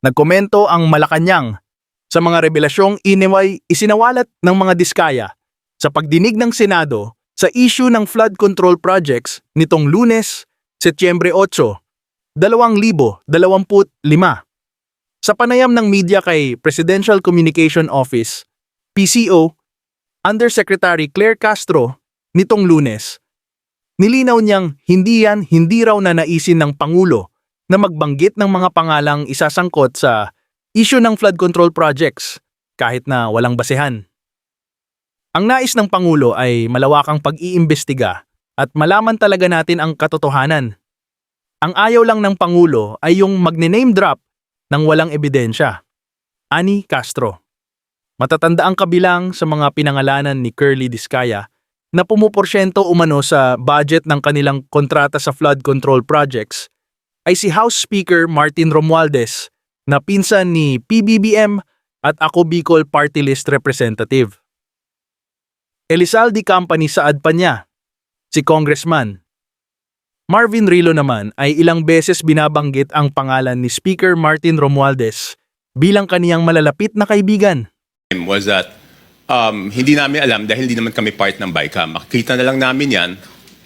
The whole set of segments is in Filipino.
Nagkomento ang Malacanang sa mga revelasyong iniway isinawalat ng mga diskaya sa pagdinig ng Senado sa issue ng flood control projects nitong lunes, Setyembre 8, 2025. Sa panayam ng media kay Presidential Communication Office, PCO, Undersecretary Claire Castro, nitong lunes, nilinaw niyang hindi yan hindi raw na naisin ng Pangulo na magbanggit ng mga pangalang isasangkot sa issue ng flood control projects kahit na walang basehan. Ang nais ng Pangulo ay malawakang pag-iimbestiga at malaman talaga natin ang katotohanan. Ang ayaw lang ng Pangulo ay yung magne-name drop ng walang ebidensya. Ani Castro. Matatanda ang kabilang sa mga pinangalanan ni Curly Discaya na pumuporsyento umano sa budget ng kanilang kontrata sa flood control projects ay si House Speaker Martin Romualdez na pinsan ni PBBM at Ako Bicol Party List Representative. Elizalde Company saad pa niya, si Congressman. Marvin Rilo naman ay ilang beses binabanggit ang pangalan ni Speaker Martin Romualdez bilang kaniyang malalapit na kaibigan. was that um, hindi namin alam dahil hindi naman kami part ng BICAM. Makikita na lang namin yan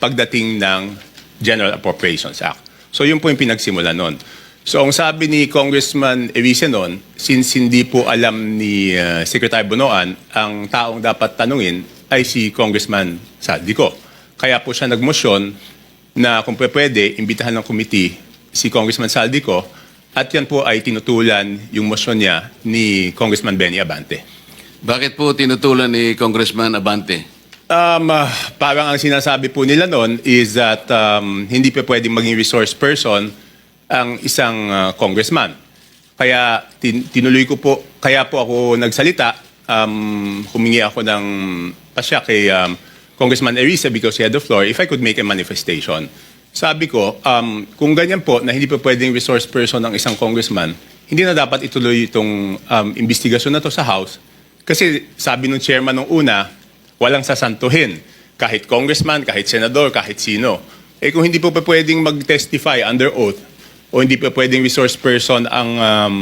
pagdating ng General Appropriations Act. So yun po yung pinagsimula nun. So ang sabi ni Congressman Evise noon, since hindi po alam ni uh, Secretary Bonoan, ang taong dapat tanungin ay si Congressman Saldico. Kaya po siya nagmosyon na kung pwede, imbitahan ng committee si Congressman Saldico at yan po ay tinutulan yung motion niya ni Congressman Benny Abante. Bakit po tinutulan ni Congressman Abante? Um, ah, parang ang sinasabi po nila noon is that um, hindi pa pwedeng maging resource person ang isang ah, congressman. Kaya tin- tinuloy ko po, kaya po ako nagsalita, um, humingi ako ng pasya kay um, Congressman Erisa because he had the floor, if I could make a manifestation. Sabi ko, um, kung ganyan po na hindi pa pwedeng resource person ng isang congressman, hindi na dapat ituloy itong um, investigasyon na to sa House. Kasi sabi ng chairman nung una, walang sasantuhin. Kahit congressman, kahit senador, kahit sino. Eh kung hindi po pa pwedeng mag-testify under oath o hindi pa pwedeng resource person ang um,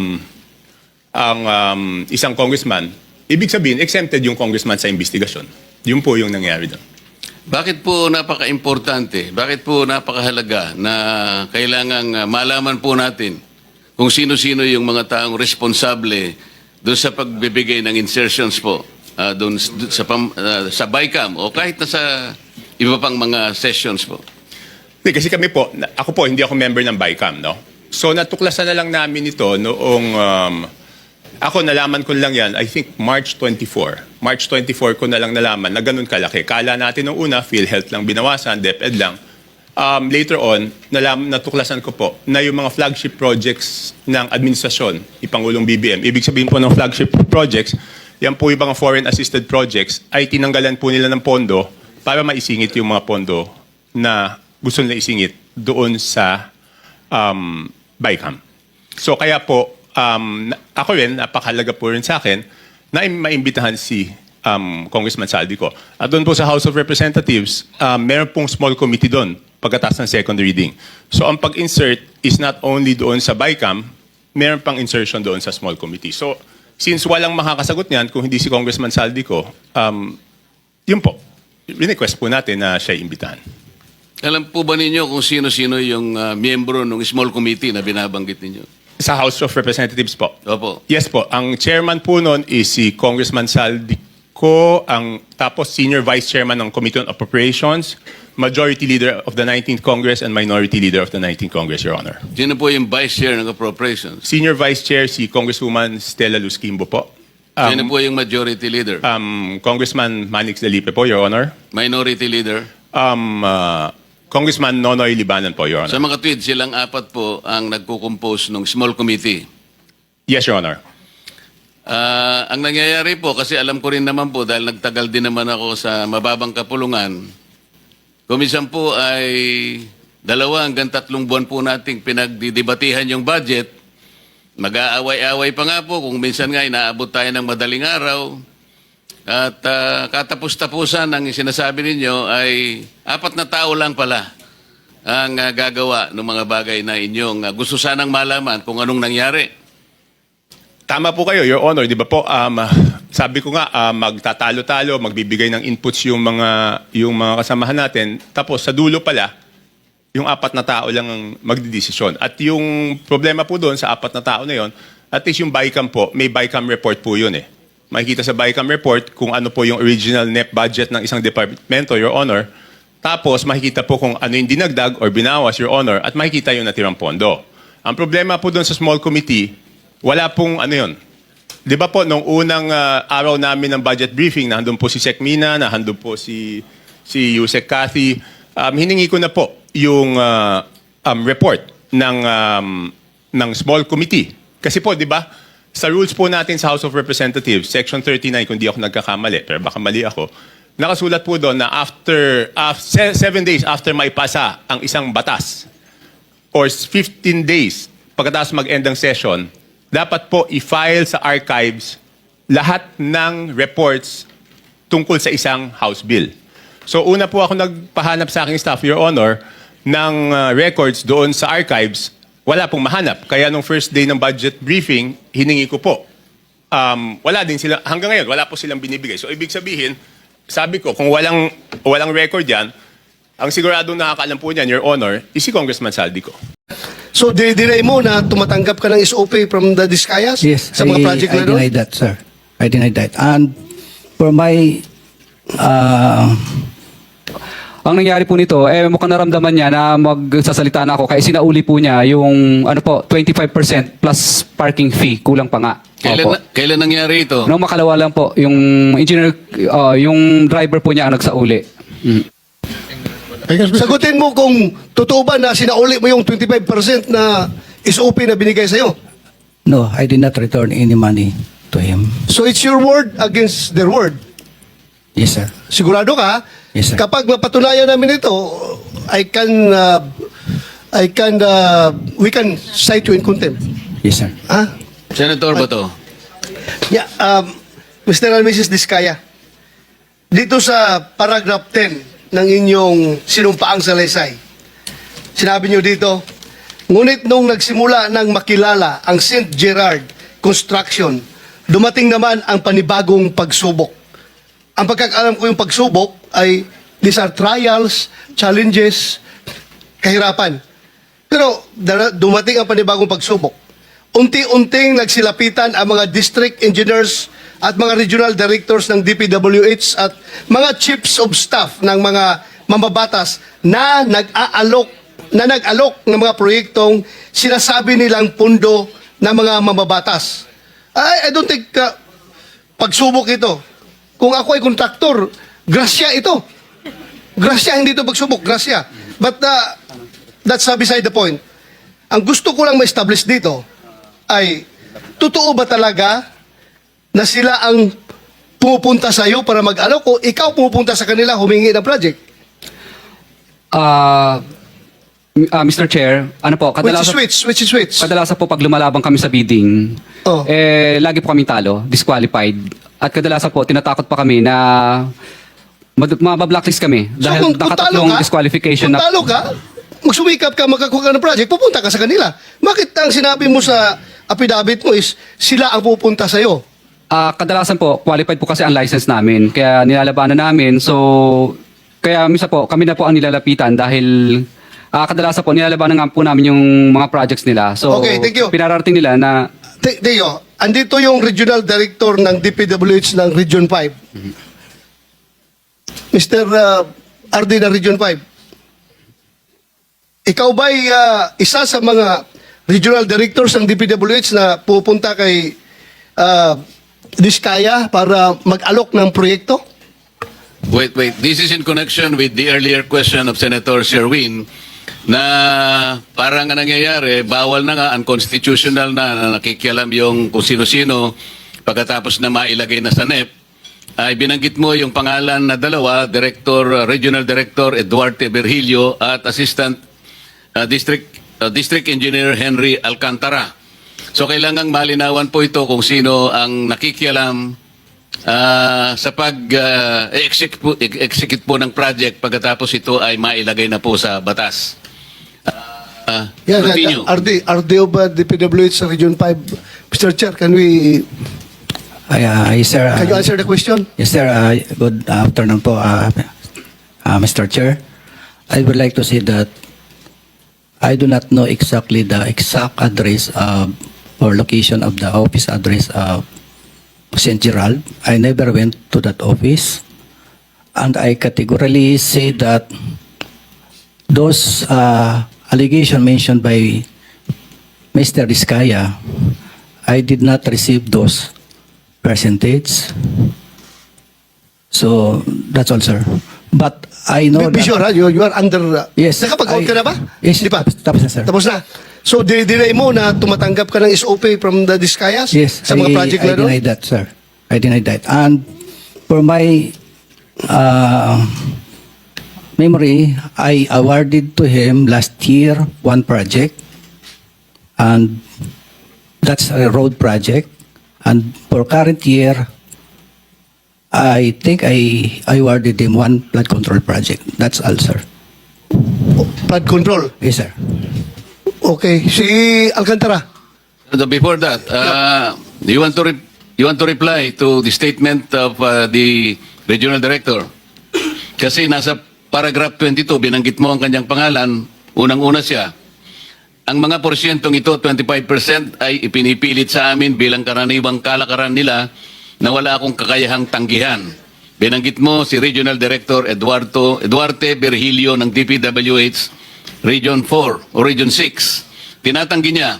ang um, isang congressman, ibig sabihin exempted yung congressman sa investigasyon. Yun po yung nangyari doon. Bakit po napaka-importante, bakit po napakahalaga na kailangang uh, malaman po natin kung sino-sino yung mga taong responsable doon sa pagbibigay ng insertions po uh, doon sa, pam, uh, sa BICAM o kahit na sa iba pang mga sessions po? Hindi, kasi kami po, ako po, hindi ako member ng BICAM, no? So natuklasan na lang namin ito noong, um, ako nalaman ko lang yan, I think March 24. March 24 ko na lang nalaman na ganun kalaki. Kala natin nung una, PhilHealth lang binawasan, DepEd lang. Um, later on, nalam, natuklasan ko po na yung mga flagship projects ng administrasyon, ipangulong BBM, ibig sabihin po ng flagship projects, yan po yung mga foreign assisted projects, ay tinanggalan po nila ng pondo para maisingit yung mga pondo na gusto nila isingit doon sa um, BICAM. So kaya po, um, ako rin, napakalaga po rin sa akin, na im- maimbitahan si um, Congressman Saldico. At doon po sa House of Representatives, um, meron pong small committee doon pagkatapos ng second reading. So ang pag-insert is not only doon sa BICAM, meron pang insertion doon sa small committee. So since walang makakasagot niyan kung hindi si Congressman Saldico, um, yun po, request po natin na siya imbitahan. Alam po ba ninyo kung sino-sino yung uh, miyembro ng small committee na binabanggit ninyo? Sa House of Representatives po. Opo. Yes po, ang chairman po noon is si Congressman Saldico, ang tapos senior vice chairman ng Committee on Appropriations, majority leader of the 19th Congress and minority leader of the 19th Congress, Your Honor. Sino po yung vice chair ng appropriations? Senior vice chair si Congresswoman Stella Luskimbo po. Um, Sino po yung majority leader? um, Congressman Manix Delipe po, Your Honor. Minority leader? Um, uh, Congressman Nonoy Libanan po, Your Sa Honor. mga tweet, silang apat po ang nagko-compose ng small committee. Yes, Your Honor. Ah, ang nangyayari po, kasi alam ko rin naman po, dahil nagtagal din naman ako sa mababang kapulungan, kumisan po ay dalawa hanggang tatlong buwan po nating pinagdidebatihan yung budget. Mag-aaway-away pa nga po, kung minsan nga inaabot tayo ng madaling araw. At ah, katapos-tapusan ang sinasabi ninyo ay apat na tao lang pala ang ah, gagawa ng mga bagay na inyong ah, gusto sanang malaman kung anong nangyari. tama po kayo, Your Honor, di ba po, um, sabi ko nga, um, magtatalo-talo, magbibigay ng inputs yung mga, yung mga kasamahan natin, tapos sa dulo pala, yung apat na tao lang ang magdidesisyon. At yung problema po doon sa apat na tao na yon, at least yung BICAM po, may BICAM report po yun eh. Makikita sa BICAM report kung ano po yung original net budget ng isang departamento, Your Honor. Tapos makikita po kung ano yung dinagdag or binawas, Your Honor, at makikita yung natirang pondo. Ang problema po doon sa small committee, wala pong ano yun. Di ba po, nung unang ah, araw namin ng budget briefing, nandun po si Sec Mina, nandun po si, si Yusek Cathy, um, hiningi ko na po yung ah, um, report ng, um, ng small committee. Kasi po, di ba, sa rules po natin sa House of Representatives, Section 39, kung di ako nagkakamali, pero baka mali ako, nakasulat po doon na after, af- seven days after maipasa ang isang batas, or 15 days pagkatapos mag-end ng session, dapat po i-file sa archives lahat ng reports tungkol sa isang House bill. So una po ako nagpahanap sa aking staff, Your Honor, ng uh, records doon sa archives, wala pong mahanap. Kaya nung first day ng budget briefing, hiningi ko po. Um, wala din sila, hanggang ngayon, wala po silang binibigay. So ibig sabihin, sabi ko, kung walang, walang record yan, ang siguradong nakakaalam po niyan, Your Honor, is si Congressman Saldico. So, dinay mo na tumatanggap ka ng SOP from the Discayas? Yes, Sa mga I, project I na doon? deny that, sir. I deny that. And for my, uh, Ang nangyari po nito, eh mukhang naramdaman niya na magsasalita na ako kaya sinauli po niya yung ano po, 25% plus parking fee, kulang pa nga. Kailan, Opo. na- kailan nangyari ito? Nung makalawa lang po, yung engineer, uh, yung driver po niya ang nagsauli. Mm. Sagutin mo kung totoo ba na sinauli mo yung 25% na SOP na binigay sa'yo. no, I did not return any money to him. So, it's your word against their word. Yes, sir. Sigurado ka? Yes, sir. Kapag mapatunayan namin ito, I can, uh, I can, uh, we can cite you in contempt. Yes, sir. Ha? Senator ba to? Yeah, um, Mr. and Mrs. Diskaya, dito sa paragraph 10 ng inyong sinumpaang salaysay, sinabi nyo dito, ngunit nung nagsimula ng makilala ang St. Gerard Construction, dumating naman ang panibagong pagsubok. Ang pagkakaalam ko yung pagsubok ay these are trials, challenges, kahirapan. Pero dumating ang panibagong pagsubok. Unti-unting nagsilapitan ang mga district engineers at mga regional directors ng DPWH at mga chiefs of staff ng mga mambabatas na nag-aalok na nag-alok ng mga proyektong sinasabi nilang pundo ng mga mambabatas. I, I don't think uh, pagsubok ito. Kung ako ay kontraktor, grasya ito. Grasya, hindi ito pagsubok, grasya. But uh, that's uh, beside the point. Ang gusto ko lang ma-establish dito ay, totoo ba talaga na sila ang pumupunta sa iyo para mag-alok o ikaw pumupunta sa kanila humingi ng project? Ah, ah, Mr. Chair, ano po, Which is kadalasan, which? Which is which? kadalasan po pag lumalabang kami sa bidding, Oh. eh lagi po kami talo, disqualified. At kadalasan po, tinatakot pa kami na mad- mabablacklist kami dahil nakatatlong disqualification kung na talo ka, magsumikap ka, magkakuha ka ng project, pupunta ka sa kanila. Bakit ang sinabi mo sa affidavit mo is sila ang pupunta sa iyo? Ah, kadalasan po, qualified po kasi ang license namin. Kaya nilalabanan namin. So, kaya misa po, kami na po ang nilalapitan dahil ah, kadalasan po, nilalabanan nga po namin yung mga projects nila. So, Okay, thank you. pinararating nila na Te- Teo, andito yung regional director ng DPWH ng Region 5. Mr. Uh, RD ng Region 5. Ikaw ba'y uh, isa sa mga regional directors ng DPWH na pupunta kay uh, Diskaya para mag-alok ng proyekto? Wait, wait. This is in connection with the earlier question of Senator Sherwin na parang ang nangyayari, bawal na nga, unconstitutional na, na nakikialam yung kung sino-sino pagkatapos na mailagay na sa NEP. Ay binanggit mo yung pangalan na dalawa, Director, uh, Regional Director Eduardo Berhilio at Assistant uh, District uh, District Engineer Henry Alcantara. So kailangang malinawan po ito kung sino ang nakikialam ah, sa pag-execute po, execute po ng project pagkatapos ito ay mailagay na po sa batas. Ah, Yan, continue. RD, RD of uh, DPWH sa Region 5, Mr. Chair, can we, Ay, ah, yes, sir. ah, can you answer the question? Yes, sir. Uh, good afternoon po, uh, uh, Mr. Chair. I would like to say that I do not know exactly the exact address of or location of the office address of St. Gerald. I never went to that office. And I categorically say that those uh, allegations mentioned by Mr. Diskaya, I did not receive those percentage. So that's all, sir. But I know Be, be that- sure, ha? You, you are under... uh, Yes. Nakapag-out ka na ba? Yes. Di pa? Tapos na, sir. Tapos na. So, dinay mo na tumatanggap ka ng SOP from the Discayas? Yes, Sa mga I, project I na doon? deny that, sir. I deny that. And for my uh, memory, I awarded to him last year one project, and that's a road project. And for current year, I think I, I awarded him one flood control project. That's all, sir. Flood control. Yes, sir. Okay. Si Alcantara. Before that, uh, you want to you want to reply to the statement of uh, the regional director? Kasi nasa paragraph 22 binanggit mo ang kanyang pangalan, unang-una siya. Ang mga porsyentong ito, 25% ay ipinipilit sa amin bilang karaniwang kalakaran nila na wala akong kakayahang tanggihan. Binanggit mo si Regional Director Eduardo Eduarte Virgilio ng DPWH Region 4 o Region 6. Tinatanggi niya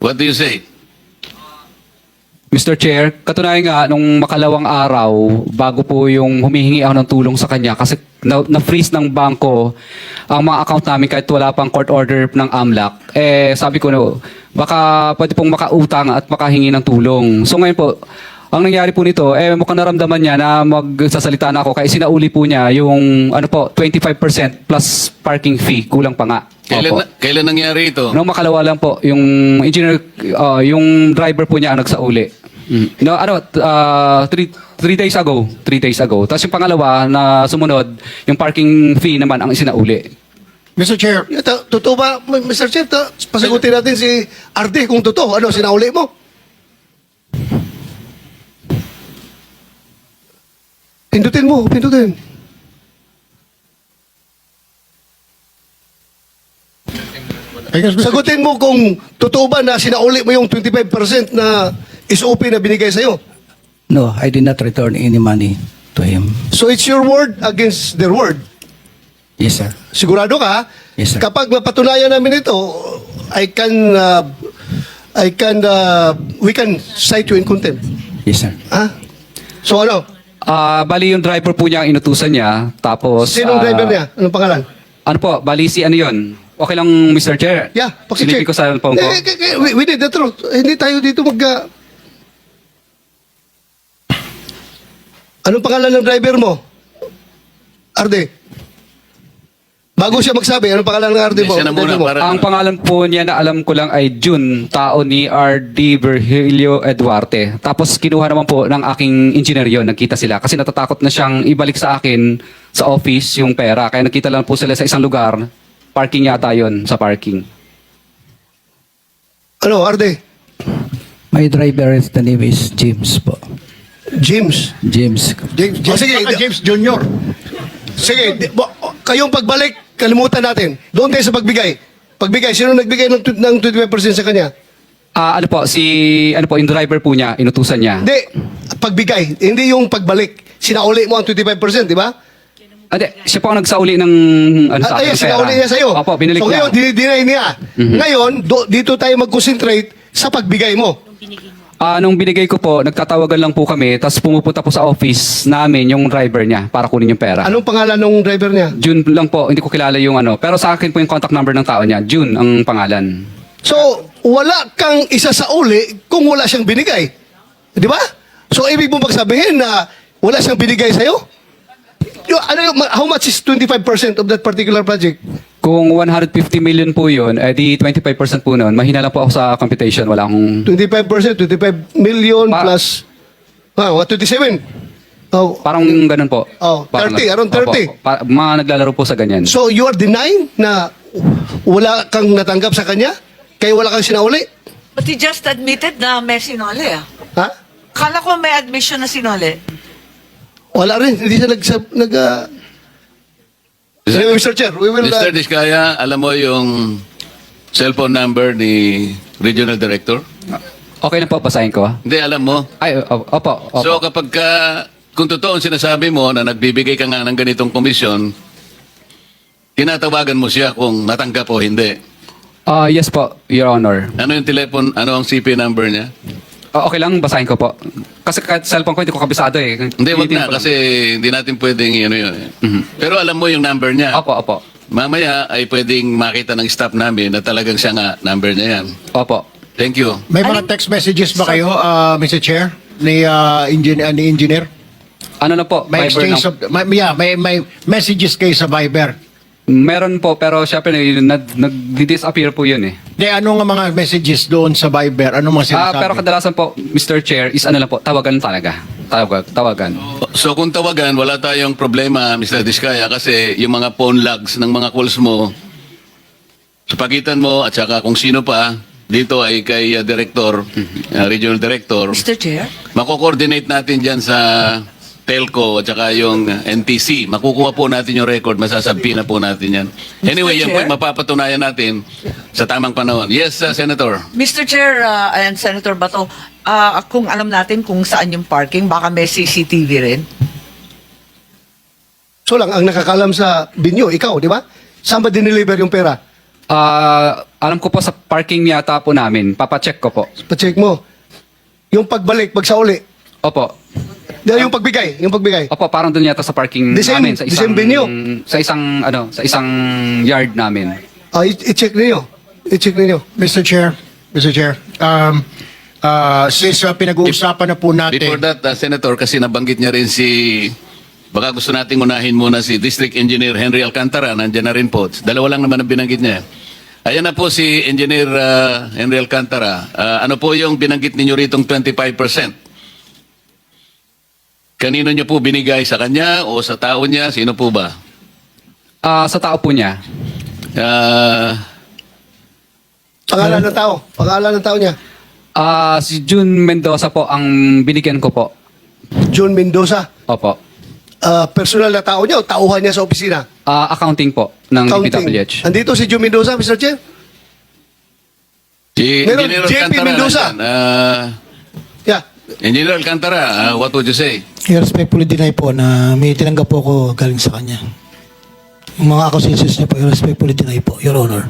What do you say? Mr. Chair, katunayan nga, nung makalawang araw, bago po yung humihingi ako ng tulong sa kanya, kasi na- na-freeze ng bangko ang mga account namin kahit wala pang court order ng AMLAC, eh sabi ko no, baka pwede pong makautang at makahingi ng tulong. So ngayon po, ang nangyari po nito, eh mukhang naramdaman niya na magsasalita na ako kaya sinauli po niya yung ano po, 25% plus parking fee, kulang pa nga. Kailan, Opo. na- kailan nangyari ito? Nung makalawa lang po, yung engineer, uh, yung driver po niya ang nagsauli. No, ano, uh, three, three days ago. Three days ago. Tapos yung pangalawa na sumunod, yung parking fee naman ang isinauli. Mr. Chair, ta- totoo ba, Mr. Chair? Pasagutin natin si Arde kung totoo. Ano, sinauli mo? Pindutin mo, pindutin. Sagutin mo kung totoo ba na sinauli mo yung 25% na SOP na binigay sa'yo. No, I did not return any money to him. So it's your word against their word. Yes, sir. Sigurado ka? Yes, sir. Kapag mapatunayan namin ito, I can, uh, I can, uh, we can cite you in contempt. Yes, sir. Ha? So ano? Ah, bali yung driver po niya ang inutusan niya. Tapos... Sinong ah, driver niya? Anong pangalan? Ano po, bali si ano yun? Okay lang, Mr. Chair. Yeah, Silipin ko sa phone ko. Eh, eh, eh, we, we need the truth. Hindi tayo dito mag... uh, Anong pangalan ng driver mo? Arde. Bago siya magsabi, anong pangalan ng Arde mo? Siya na muna, mo? para- Ang pangalan po niya na alam ko lang ay June, tao ni R.D. Virgilio Eduarte. Tapos kinuha naman po ng aking engineer yon, nagkita sila. Kasi natatakot na siyang ibalik sa akin sa office yung pera. Kaya nagkita lang po sila sa isang lugar. Parking yata yon sa parking. Ano, Arde? My driver is the name is James po. James. James. James, Oh, James, sige. baka James Jr. Sige, di- bo- kayong pagbalik, kalimutan natin. Doon tayo sa pagbigay. Pagbigay, sino nagbigay ng, tw- ng 25% sa kanya? Ah, ano po, si, ano po, yung driver po niya, inutusan niya. Hindi, pagbigay. Hindi yung pagbalik. Sinauli mo ang 25%, di ba? Ah, di, siya po ang nagsauli ng, ano sa Ah, akin, ayun, pera. sinauli niya sa'yo. Opo, binalik so, niya. ngayon, dinay niya. Ngayon, do- dito tayo mag-concentrate sa pagbigay mo. Ah, nung binigay ko po, nagtatawagan lang po kami, tapos pumupunta po sa office namin yung driver niya para kunin yung pera. Anong pangalan ng driver niya? June lang po, hindi ko kilala yung ano. Pero sa akin po yung contact number ng tao niya. June ang pangalan. So, wala kang isa sa uli kung wala siyang binigay. Di ba? So, ibig mo magsabihin na wala siyang binigay sa'yo? Ano yung, how much is 25% of that particular project? Kung 150 million po yun, eh di 25% po nun. Mahina lang po ako sa computation. Wala akong... 25%, 25 million Pa- plus, ah, what, 27? Oh, Parang ganun po. Oh, Parang 30, around Opo, 30. pa- mga naglalaro po sa ganyan. so you are denying na wala kang natanggap sa kanya? Kaya wala kang sinauli? But he just admitted na may sinole ah. Ha? Kala ko may admission na sinole. Wala rin. Hindi siya nag... nag uh... Anyway, Mr. Chair, we will... Mr. Uh, Diskaya, alam mo yung cellphone number ni Regional Director? Okay na po, basahin ko. Hindi, alam mo. Ay, opo, opo. So kapag ka, kung totoo ang sinasabi mo na nagbibigay ka nga ng ganitong komisyon, tinatawagan mo siya kung natanggap o hindi. Ah, yes po, Your Honor. Ano yung telepon, ano ang CP number niya? Ah, okay lang, basahin ko po. Kasi kahit cellphone ko, hindi ko kabisado eh. Hindi, wag na, kasi hindi natin pwedeng ano yun. eh. Pero alam mo yung number niya. Opo, opo. Mamaya ay pwedeng makita ng staff namin na talagang siya nga number niya yan. Opo. Thank you. May mga text messages ba kayo, uh, Mr. Chair, ni, uh, engineer, ni engineer? Ano na po? May Viber exchange lang. of, may, yeah, may, may messages kayo sa Viber. Meron po, pero syempre, nag- nag-disappear po yun eh. Di, ano nga mga messages doon sa Viber? Ano mga Ah, sinasabi? pero kadalasan po, Mr. Chair, is ano lang po, tawagan talaga. Tawag, tawagan. So kung tawagan, wala tayong problema, Mr. Diskaya, kasi yung mga phone logs ng mga calls mo, sa pagitan mo at saka kung sino pa, dito ay kay uh, Director, uh, Regional Director, Mr. Chair? mako-coordinate natin dyan sa telco at saka yung NTC. Makukuha po natin yung record, masasabi na po natin yan. Anyway, yan po Chair? mapapatunayan natin sa tamang panahon. Yes, uh, Senator. Mr. Chair uh, and Senator Bato, ah, kung alam natin kung saan yung parking, baka may CCTV rin. so lang, ang nakakalam sa binyo, ikaw, di ba? Saan ba dineliver yung pera? Ah, alam ko po sa parking yata po namin. Papacheck ko po. Pa-check mo. Yung pagbalik, pagsauli. Opo. Di, yung pagbigay, yung pagbigay. Opo, parang doon yata sa parking The same- namin. Sa the isang, same venue? Sa isang, ano, sa isang yard namin. Ah, i- i-check ninyo. I-check ninyo. Mr. Chair, Mr. Chair, um, uh, since uh, pinag-uusapan na po natin... Before that, uh, Senator, kasi nabanggit niya rin si... Baka gusto nating unahin muna si District Engineer Henry Alcantara. Nandiyan na rin po. Dalawa lang naman ang binanggit niya. Ayan na po si Engineer uh, Henry Alcantara. Uh, ano po yung binanggit ninyo ritong 25%? Kanino niyo po binigay? Sa kanya o sa tao niya? Sino po ba? Ah, sa tao po niya. Uh, Pangalan ng tao. Pangalan ng tao niya. Ah, si June Mendoza po ang binigyan ko po. John Mendoza. Opo. Ah, personal na tao niya o tauhan niya sa opisina? Ah, accounting po ng DPWH. Andito si John Mendoza, Mr. Chair? si Meron, Engineer JP Alcantara. Mendoza. nandyan. Uh, Yeah. Engineer Alcantara, uh, what would you say? I respectfully deny po na may tinanggap po ako galing sa kanya. Yung mga accusations niya po, I respectfully deny po, Your Honor.